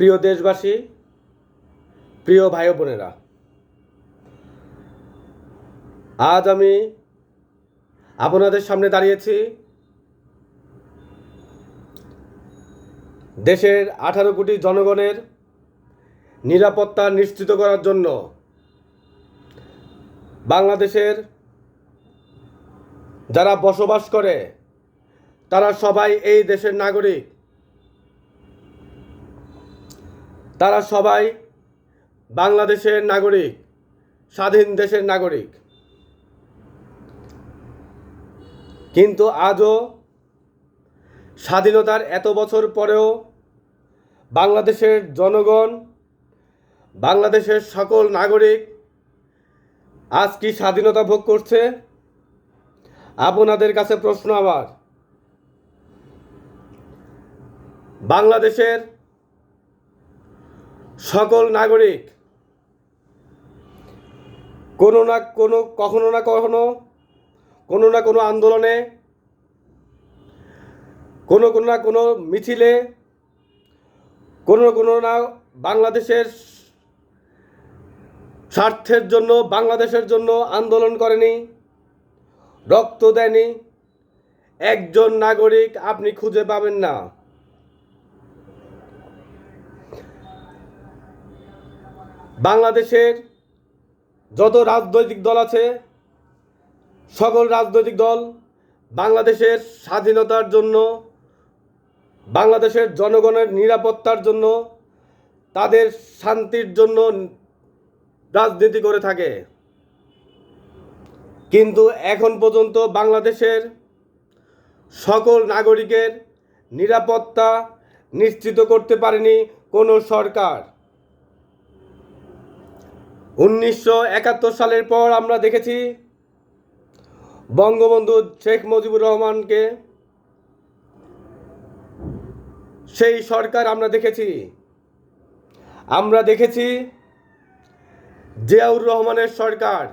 প্রিয় দেশবাসী, প্রিয় ভাই বোনেরা, আজ আমি আপনাদের সামনে দাঁড়িয়েছি দেশের আঠারো কোটি জনগণের নিরাপত্তা নিশ্চিত করার জন্য বাংলাদেশের যারা বসবাস করে, তারা সবাই এই দেশের নাগরিক। তারা সবাই বাংলাদেশের নাগরিক, স্বাধীন দেশের নাগরিক। কিন্তু আজও স্বাধীনতার এত বছর পরেও বাংলাদেশের জনগণ, বাংলাদেশের সকল নাগরিক আজ কি স্বাধীনতা ভোগ করছে? আপনাদের কাছে প্রশ্ন আমার। বাংলাদেশের সকল নাগরিক, কোনো না কোনো, কখনো না কখনো, কোনো না কোনো আন্দোলনে, কোনো কোনো না কোনো মিছিলে, কোনো কোনো না বাংলাদেশের স্বার্থের জন্য, বাংলাদেশের জন্য আন্দোলন করেনি, রক্ত দেয়নি। একজন নাগরিক আপনি খুঁজে পাবেন না। বাংলাদেশের যত রাজনৈতিক দল আছে, সকল রাজনৈতিক দল বাংলাদেশের স্বাধীনতার জন্য, বাংলাদেশের জনগণের নিরাপত্তার জন্য, তাদের শান্তির জন্য রাজনীতি করে থাকে। কিন্তু এখন পর্যন্ত বাংলাদেশের সকল নাগরিকের নিরাপত্তা নিশ্চিত করতে পারেনি কোনো সরকার। উনিশশো একাত্তর সালের পর আমরা দেখেছি বঙ্গবন্ধু শেখ মুজিবুর রহমানকে। সেই সরকার আমরা দেখেছি। আমরা দেখেছি জিয়াউর রহমানের সরকার,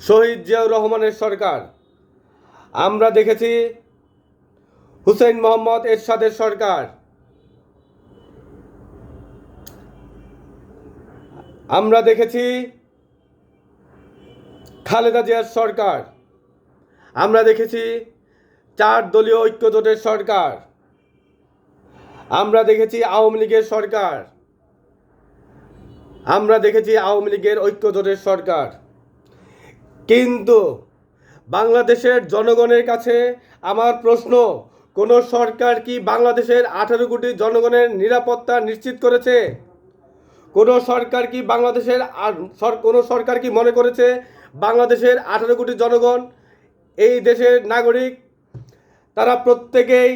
শহীদ জিয়াউর রহমানের সরকার। আমরা দেখেছি হুসেন মোহাম্মদ এরশাদের সরকার। আমরা দেখেছি খালেদা জিয়ার সরকার। আমরা দেখেছি চার দলীয় ঐক্যজোটের সরকার। আমরা দেখেছি আওয়ামী লীগের সরকার। আমরা দেখেছি আওয়ামী লীগের ঐক্যজোটের সরকার। কিন্তু বাংলাদেশের জনগণের কাছে আমার প্রশ্ন, কোনো সরকার কি বাংলাদেশের আঠারো কোটি জনগণের নিরাপত্তা নিশ্চিত করেছে? কোনো সরকার কি বাংলাদেশের আর কোনো সরকার কি মনে করেছে বাংলাদেশের আঠারো কোটি জনগণ, এই দেশের নাগরিক, তারা প্রত্যেকেই,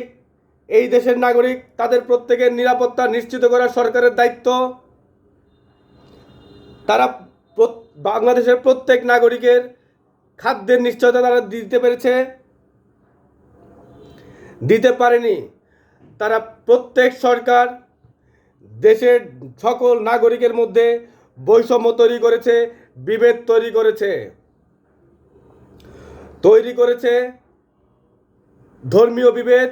এই দেশের নাগরিক, তাদের প্রত্যেকের নিরাপত্তা নিশ্চিত করা সরকারের দায়িত্ব। তারা বাংলাদেশের প্রত্যেক নাগরিকের খাদ্যের নিশ্চয়তা তারা দিতে পেরেছে। দিতে পারেনি। তারা প্রত্যেক সরকার দেশের সকল নাগরিকের মধ্যে বৈষম্য তৈরি করেছে, বিভেদ তৈরি করেছে। তৈরি করেছে ধর্মীয় বিভেদ,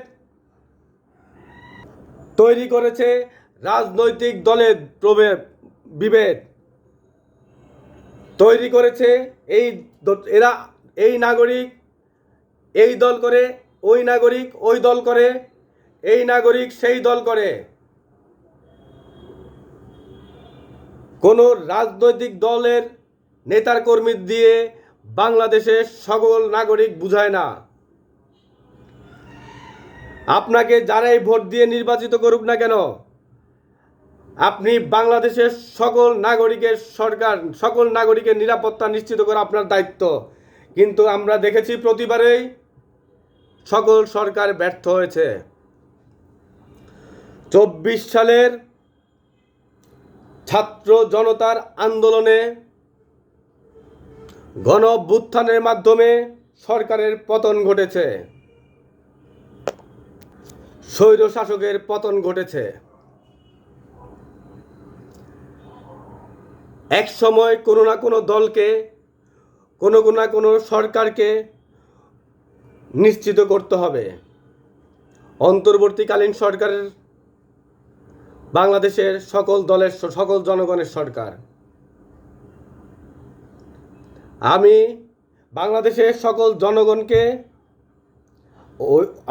তৈরি করেছে রাজনৈতিক দলের প্রভেদ বিভেদ। তৈরি করেছে এই এরা এই নাগরিক, এই দল করে, ওই নাগরিক, ওই দল করে, এই নাগরিক সেই দল করে। কোনো রাজনৈতিক দলের নেতার কর্মী দিয়ে বাংলাদেশের সকল নাগরিক বুঝায় না। আপনাকে যারাই ভোট দিয়ে নির্বাচিত করুক না কেন, আপনি বাংলাদেশের সকল নাগরিকের সরকার, সকল নাগরিকের নিরাপত্তা নিশ্চিত করা আপনার দায়িত্ব। কিন্তু আমরা দেখেছি প্রতিবারেই সকল সরকার ব্যর্থ হয়েছে। চব্বিশ সালের ছাত্র জনতার আন্দোলনে গণভ্যুত্থানের মাধ্যমে সরকারের পতন ঘটেছে। স্বৈর শাসকের পতন ঘটেছে। এক সময় কোনো না কোনো দলকে, কোনো কোনো না কোনো সরকারকে নিশ্চিত করতে হবে। অন্তর্বর্তীকালীন সরকারের বাংলাদেশের সকল দলের সকল জনগণের সরকার। আমি বাংলাদেশের সকল জনগণকে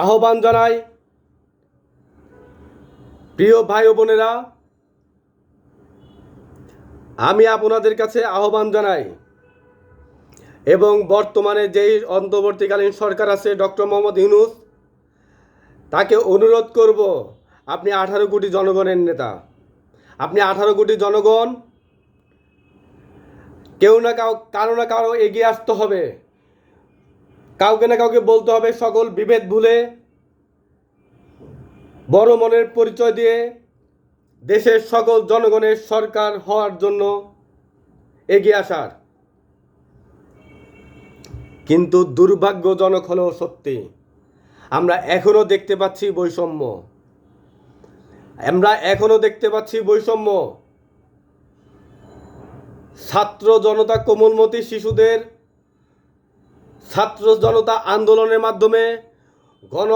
আহ্বান জানাই, প্রিয় ভাই ও বোনেরা, আমি আপনাদের কাছে আহ্বান জানাই এবং বর্তমানে যেই অন্তর্বর্তীকালীন সরকার আছে ডক্টর মোহাম্মদ ইউনুস, তাকে অনুরোধ করব আপনি আঠারো কোটি জনগণের নেতা। আপনি আঠারো কোটি জনগণ, কেউ না কাউ, কারও না কারও এগিয়ে আসতে হবে। কাউকে না কাউকে বলতে হবে সকল বিভেদ ভুলে। বড় মনের পরিচয় দিয়ে দেশের সকল জনগণের সরকার হওয়ার জন্য এগিয়ে আসার। কিন্তু দুর্ভাগ্যজনক হলেও সত্যি, আমরা এখনও দেখতে পাচ্ছি বৈষম্য। আমরা এখনও দেখতে পাচ্ছি বৈষম্য। ছাত্র জনতা কোমলমতি শিশুদের ছাত্র জনতা আন্দোলনের মাধ্যমে, গণ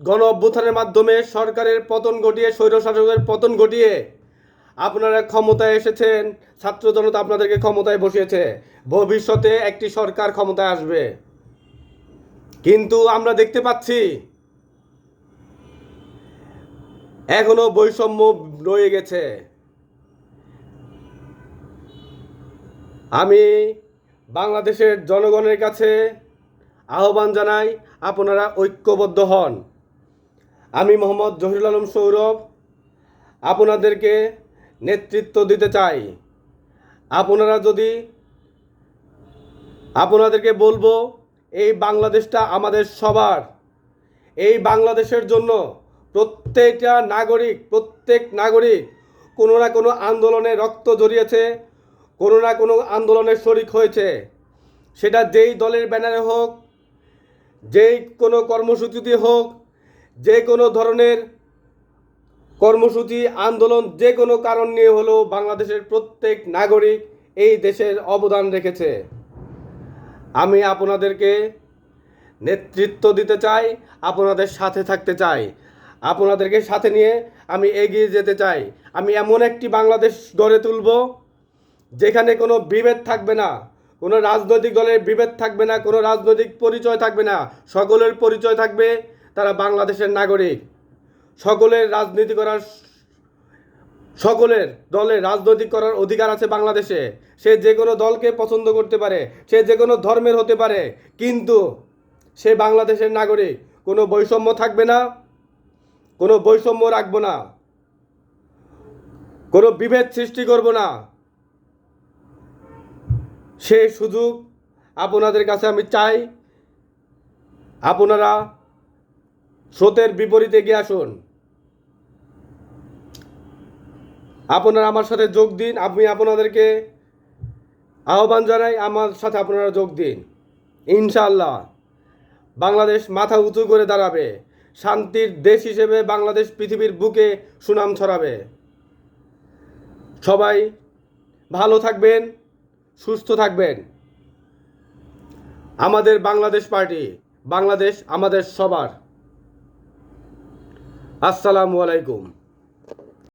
গণ অভ্যুত্থানের মাধ্যমে সরকারের পতন ঘটিয়ে স্বৈরশাসকের পতন ঘটিয়ে আপনারা ক্ষমতায় এসেছেন, ছাত্র জনতা আপনাদেরকে ক্ষমতায় বসিয়েছে। ভবিষ্যতে একটি সরকার ক্ষমতায় আসবে। কিন্তু আমরা দেখতে পাচ্ছি এখনও বৈষম্য রয়ে গেছে। আমি বাংলাদেশের জনগণের কাছে আহ্বান জানাই, আপনারা ঐক্যবদ্ধ হন। আমি মোহাম্মদ জহিরুল আলম সৌরভ, আপনাদেরকে নেতৃত্ব দিতে চাই। আপনারা যদি, আপনাদেরকে বলব, এই বাংলাদেশটা আমাদের সবার, এই বাংলাদেশের জন্য প্রত্যেকটা নাগরিক, প্রত্যেক নাগরিক কোনো না কোনো আন্দোলনে রক্ত জড়িয়েছে কোনো না কোনো আন্দোলনের শরিক হয়েছে। সেটা যেই দলের ব্যানারে হোক, যেই কোনো কর্মসূচিতে হোক, যে কোনো ধরনের কর্মসূচি, আন্দোলন যে কোনো কারণ নিয়ে হলেও বাংলাদেশের প্রত্যেক নাগরিক এই দেশের অবদান রেখেছে। আমি আপনাদেরকে নেতৃত্ব দিতে চাই, আপনাদের সাথে থাকতে চাই। আপনাদেরকে সাথে নিয়ে আমি এগিয়ে যেতে চাই। আমি এমন একটি বাংলাদেশ গড়ে তুলব যেখানে কোনো বিভেদ থাকবে না, কোনো রাজনৈতিক দলের বিভেদ থাকবে না, কোনো রাজনৈতিক পরিচয় থাকবে না, সকলের পরিচয় থাকবে তারা বাংলাদেশের নাগরিক। সকলের রাজনীতি করার সকলের দলের রাজনৈতিক করার অধিকার আছে বাংলাদেশে। সে যে কোনো দলকে পছন্দ করতে পারে, সে যে কোনো ধর্মের হতে পারে, কিন্তু সে বাংলাদেশের নাগরিক, কোনো বৈষম্য থাকবে না। কোনো বৈষম্য রাখব না। কোনো বিভেদ সৃষ্টি করব না। সে সুযোগ আপনাদের কাছে আমি চাই। আপনারা স্রোতের বিপরীতে গিয়ে আসুন। আপনারা আমার সাথে যোগ দিন, আমি আপনাদেরকে আহ্বান জানাই, আমার সাথে আপনারা যোগ দিন। ইনশাআল্লাহ, বাংলাদেশ মাথা উঁচু করে দাঁড়াবে। শান্তির দেশ হিসেবে বাংলাদেশ পৃথিবীর বুকে সুনাম ছড়াবে। সবাই ভালো থাকবেন, সুস্থ থাকবেন। আমাদের বাংলাদেশ পার্টি, বাংলাদেশ আমাদের সবার। আসসালামু আলাইকুম।